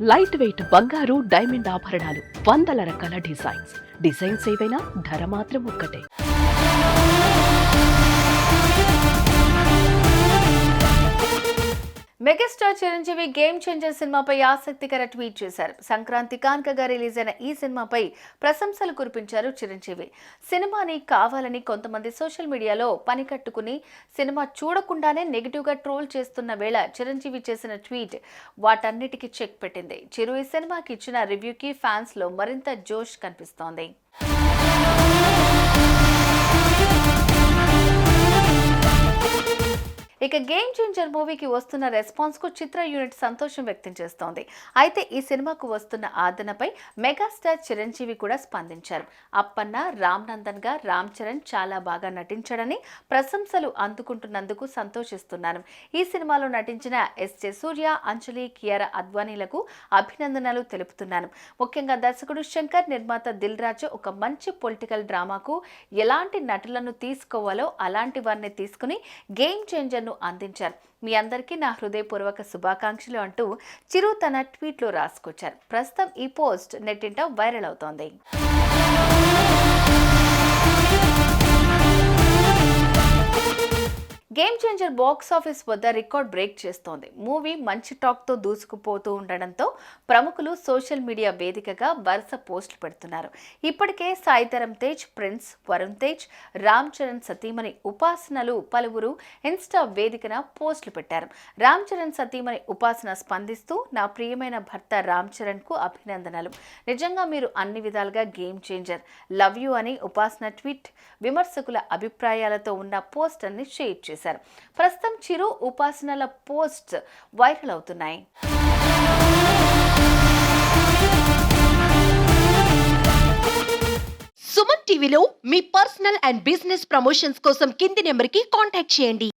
Light weight బంగారు diamond ఆభరణాలు వందల రకాల డిజైన్స్. డిజైన్స్ ఏవైనా ధర మాత్రం ఒక్కటే. మెగాస్టార్ చిరంజీవి గేమ్ చేంజర్ సినిమాపై ఆసక్తికర ట్వీట్ చేశారు. సంక్రాంతి కాన్కగా రిలీజ్ అయిన ఈ సినిమాపై ప్రశంసలు కురిపించారు చిరంజీవి. సినిమాని కావాలని కొంతమంది సోషల్ మీడియాలో పని కట్టుకుని సినిమా చూడకుండానే నెగిటివ్గా ట్రోల్ చేస్తున్న వేళ చిరంజీవి చేసిన ట్వీట్ వాటన్నిటికీ చెక్ పెట్టింది. చిరు ఈ సినిమాకి ఇచ్చిన రివ్యూకి ఫ్యాన్స్లో మరింత జోష్ కనిపిస్తోంది. ఇక గేమ్ చేంజర్ మూవీకి వస్తున్న రెస్పాన్స్కు చిత్ర యూనిట్ సంతోషం వ్యక్తం చేస్తోంది. అయితే ఈ సినిమాకు వస్తున్న ఆదరణపై మెగాస్టార్ చిరంజీవి కూడా స్పందించారు. అప్పన్న రామ్ నందన్గా రామ్ చరణ్ చాలా బాగా నటించాడని ప్రశంసలు అందుకుంటున్నందుకు సంతోషిస్తున్నాను ఈ సినిమాలో నటించిన ఎస్ జె సూర్య అంజలి కియారా అద్వానీలకు అభినందనలు తెలుపుతున్నాను ముఖ్యంగా దర్శకుడు శంకర్ నిర్మాత దిల్ రాజు ఒక మంచి పొలిటికల్ డ్రామాకు ఎలాంటి నటులను తీసుకోవాలో అలాంటి వారిని తీసుకుని గేమ్ చేంజర్ను అందించారు. మీ అందరికీ నా హృదయపూర్వక శుభాకాంక్షలు అంటూ చిరు తన ట్వీట్లో రాసుకొచ్చారు. ప్రస్తుతం ఈ పోస్ట్ నెట్టింట వైరల్ అవుతోంది. గేమ్ చేంజర్ బాక్స్ ఆఫీస్ వద్ద రికార్డ్ బ్రేక్ చేస్తోంది. మూవీ మంచి టాక్తో దూసుకుపోతూ ఉండడంతో ప్రముఖులు సోషల్ మీడియా వేదికగా వరుస పోస్టులు పెడుతున్నారు. ఇప్పటికే సాయితరం తేజ్ ప్రిన్స్ వరుణ్ తేజ్ రామ్ చరణ్ సతీమణి ఉపాసనలు పలువురు ఇన్స్టా వేదికన పోస్టులు పెట్టారు. రామ్ చరణ్ సతీమణి ఉపాసన స్పందిస్తూ నా ప్రియమైన భర్త రామ్ చరణ్కు అభినందనలు. నిజంగా మీరు అన్ని విధాలుగా గేమ్ చేంజర్ లవ్ యూ అని ఉపాసన ట్వీట్ విమర్శకుల అభిప్రాయాలతో ఉన్న పోస్టర్ని షేర్ చేశారు. చేశారు. ప్రస్తుతం చిరు ఉపాసనల పోస్ట్ వైరల్ అవుతున్నాయి. సుమన్ టీవీలో మీ పర్సనల్ అండ్ బిజినెస్ ప్రమోషన్స్ కోసం కింది నెంబర్కి కాంటాక్ట్ చేయండి.